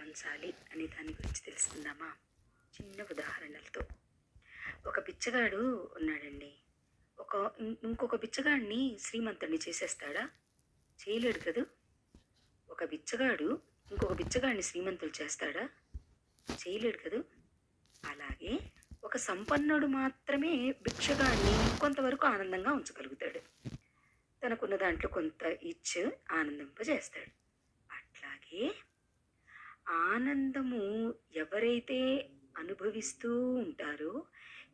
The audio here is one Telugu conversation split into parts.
పంచాలి అనే దాని గురించి తెలుసుకుందామా? చిన్న ఉదాహరణలతో. ఒక బిచ్చగాడు ఉన్నాడండి. ఒక ఇంకొక బిచ్చగాడిని శ్రీమంతుడిని చేసేస్తాడా? చేయలేడు కదూ? ఒక బిచ్చగాడు ఇంకొక బిచ్చగాడిని శ్రీమంతులు చేస్తాడా? చేయలేడు కదూ? అలాగే ఒక సంపన్నుడు మాత్రమే భిక్షగాడిని కొంతవరకు ఆనందంగా ఉంచగలుగుతాడు. తనకున్న దాంట్లో కొంత ఇచ్చి ఆనందింపజేస్తాడు. అట్లాగే ఆనందము ఎవరైతే అనుభవిస్తూ ఉంటారో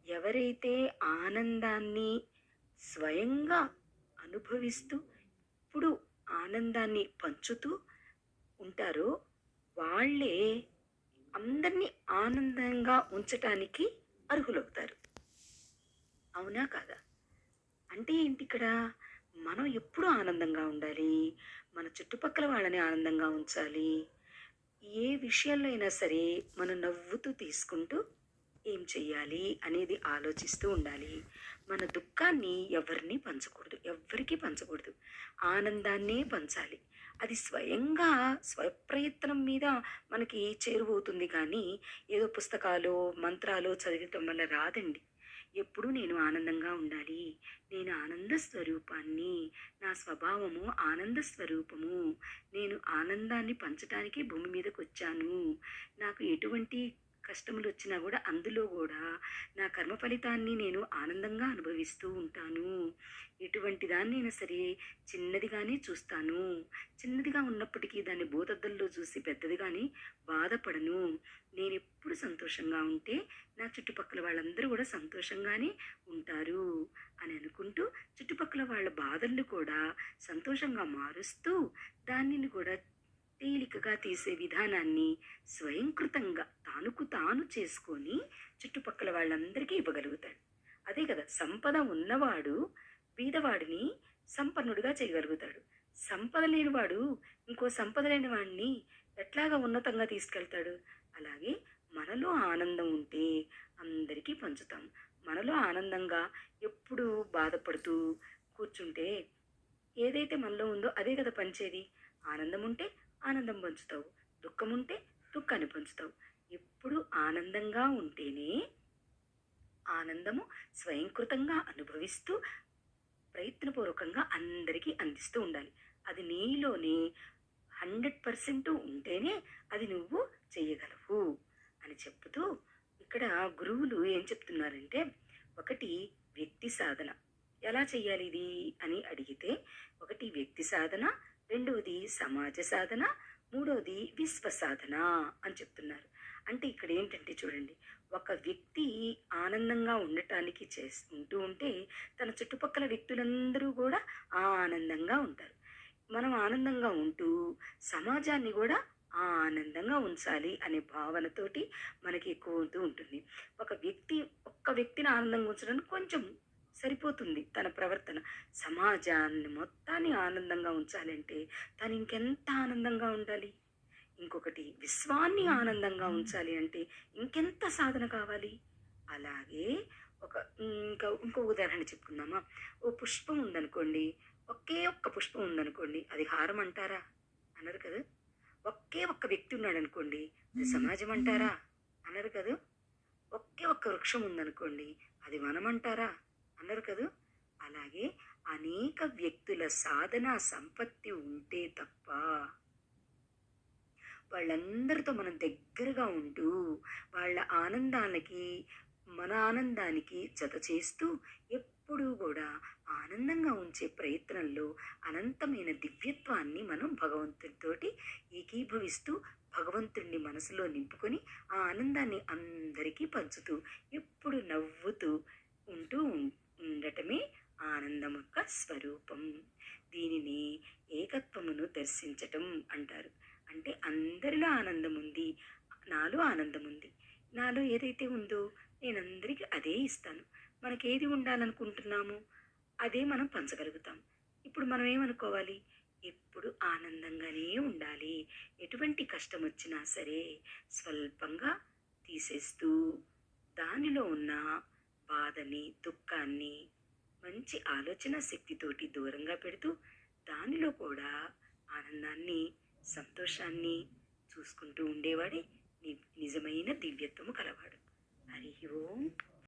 ఎవరైతే ఆనందాన్ని స్వయంగా అనుభవిస్తూ ఇప్పుడు ఆనందాన్ని పంచుతూ ఉంటారో వాళ్ళే అందరినీ ఆనందంగా ఉంచటానికి అర్హులవుతారు. అవునా కాదా? అంటే ఏంటి ఇక్కడ మనం ఎప్పుడు ఆనందంగా ఉండాలి? మన చుట్టుపక్కల వాళ్ళని ఆనందంగా ఉంచాలి? ఏ విషయంలో అయినా సరే మనం నవ్వుతూ తీసుకుంటూ ఏం చెయ్యాలి అనేది ఆలోచిస్తూ ఉండాలి. మన దుఃఖాన్ని ఎవరిని పంచకూడదు ఎవరికి పంచకూడదు. ఆనందాన్నే పంచాలి. అది స్వయంగా స్వప్రయత్నం మీద మనకి చేరువవుతుంది కానీ ఏదో పుస్తకాలు మంత్రాలు చదివటం వల్ల రాదండి. ఎప్పుడు నేను ఆనందంగా ఉండాలి. నేను ఆనంద స్వరూపాన్ని నా స్వభావము ఆనంద స్వరూపము. నేను ఆనందాన్ని పంచటానికి భూమి మీదకి వచ్చాను నాకు ఎటువంటి కష్టములు వచ్చినా కూడా అందులో కూడా నా కర్మ ఫలితాన్ని నేను ఆనందంగా అనుభవిస్తూ ఉంటాను. ఎటువంటి దాన్నైనా సరే చిన్నదిగానే చూస్తాను. చిన్నదిగా ఉన్నప్పటికీ దాన్ని భూతద్దల్లో చూసి పెద్దదిగాని బాధపడను. నేను ఎప్పుడు సంతోషంగా ఉంటే నా చుట్టుపక్కల వాళ్ళందరూ కూడా సంతోషంగానే ఉంటారు అని అనుకుంటూ చుట్టుపక్కల వాళ్ళ బాధలను కూడా సంతోషంగా మారుస్తూ దానిని కూడా తేలికగా తీసే విధానాన్ని స్వయంకృతంగా తానుకు తాను చేసుకొని చుట్టుపక్కల వాళ్ళందరికీ ఇవ్వగలుగుతాడు. అదే కదా సంపద ఉన్నవాడు బీదవాడిని సంపన్నుడిగా చేయగలుగుతాడు. సంపద లేనివాడు ఇంకో సంపద లేని వాడిని ఎట్లాగా ఉన్నతంగా తీసుకెళ్తాడు? అలాగే మనలో ఆనందం ఉంటే అందరికీ పంచుతాం. మనలో ఆనందంగా ఎప్పుడు బాధపడుతూ కూర్చుంటే ఏదైతే మనలో ఉందో అదే కదా పంచేది. ఆనందం ఉంటే ఆనందం పంచుతావు. దుఃఖం ఉంటే దుఃఖాన్ని పంచుతావు. ఎప్పుడు ఆనందంగా ఉంటేనే ఆనందము స్వయంకృతంగా అనుభవిస్తూ ప్రయత్నపూర్వకంగా అందరికీ అందిస్తూ ఉండాలి. అది నీలోనే హండ్రెడ్ పర్సెంట్ ఉంటేనే అది నువ్వు చేయగలవు అని చెప్తూ ఇక్కడ గురువులు ఏం చెప్తున్నారంటే ఒకటి వ్యక్తి సాధన. ఎలా చేయాలి ఇది అని అడిగితే ఒకటి వ్యక్తి సాధన రెండవది సమాజ సాధన మూడవది విశ్వ సాధన అని చెప్తున్నారు. అంటే ఇక్కడ ఏంటంటే చూడండి ఒక వ్యక్తి ఆనందంగా ఉండటానికి చేసుకుంటూ ఉంటే తన చుట్టుపక్కల వ్యక్తులందరూ కూడా ఆనందంగా ఉంటారు. మనం ఆనందంగా ఉంటూ సమాజాన్ని కూడా ఆనందంగా ఉంచాలి అనే భావనతోటి మనకి ఎక్కువ అవుతూ ఉంటుంది. ఒక వ్యక్తి ఒక్క వ్యక్తిని ఆనందంగా ఉంచడానికి కొంచెం సరిపోతుంది తన ప్రవర్తన. సమాజాన్ని మొత్తాన్ని ఆనందంగా ఉంచాలంటే తను ఇంకెంత ఆనందంగా ఉండాలి? ఇంకొకటి విశ్వాన్ని ఆనందంగా ఉంచాలి అంటే ఇంకెంత సాధన కావాలి? అలాగే ఒక ఇంకా ఇంకో ఉదాహరణ చెప్పుకుందామా? ఓ పుష్పం ఉందనుకోండి ఒకే ఒక్క పుష్పం ఉందనుకోండి అది హారం అంటారా? అనరు కదా? ఒకే ఒక్క వ్యక్తి ఉన్నాడు అనుకోండి అది సమాజం అంటారా? అనరు కదా? ఒకే ఒక్క వృక్షం ఉందనుకోండి అది వనం అంటారా? అన్నారు కదా. అలాగే అనేక వ్యక్తుల సాధన సంపత్తి ఉంటే తప్ప వాళ్ళందరితో మనం దగ్గరగా ఉంటూ వాళ్ళ ఆనందాలకి మన ఆనందానికి జత చేస్తూ ఎప్పుడూ కూడా ఆనందంగా ఉంచే ప్రయత్నంలో అనంతమైన దివ్యత్వాన్ని మనం భగవంతుడితోటి ఏకీభవిస్తూ భగవంతుడిని మనసులో నింపుకొని ఆ ఆనందాన్ని అందరికీ పంచుతూ ఎప్పుడు నవ్వుతూ ఉంటూ ఉం- ఉండటమే ఆనందం యొక్క స్వరూపం. దీనిని ఏకత్వమును దర్శించటం అంటారు. అంటే అందరిలో ఆనందం ఉంది నాలో ఆనందం ఉంది నాలో ఏదైతే ఉందో నేను అందరికీ అదే ఇస్తాను. మనకి ఏది ఉండాలనుకుంటున్నామో అదే మనం పంచగలుగుతాం. ఇప్పుడు మనం ఏమనుకోవాలి ఎప్పుడు ఆనందంగానే ఉండాలి. ఎటువంటి కష్టం వచ్చినా సరే స్వల్పంగా తీసేస్తూ దానిలో ఉన్న బాధని దుఃఖాన్ని మంచి ఆలోచన శక్తితోటి దూరంగా పెడుతూ దానిలో కూడా ఆనందాన్ని సంతోషాన్ని చూసుకుంటూ ఉండేవాడే నిజమైన దివ్యత్వము కలవాడు. హరి ఓం.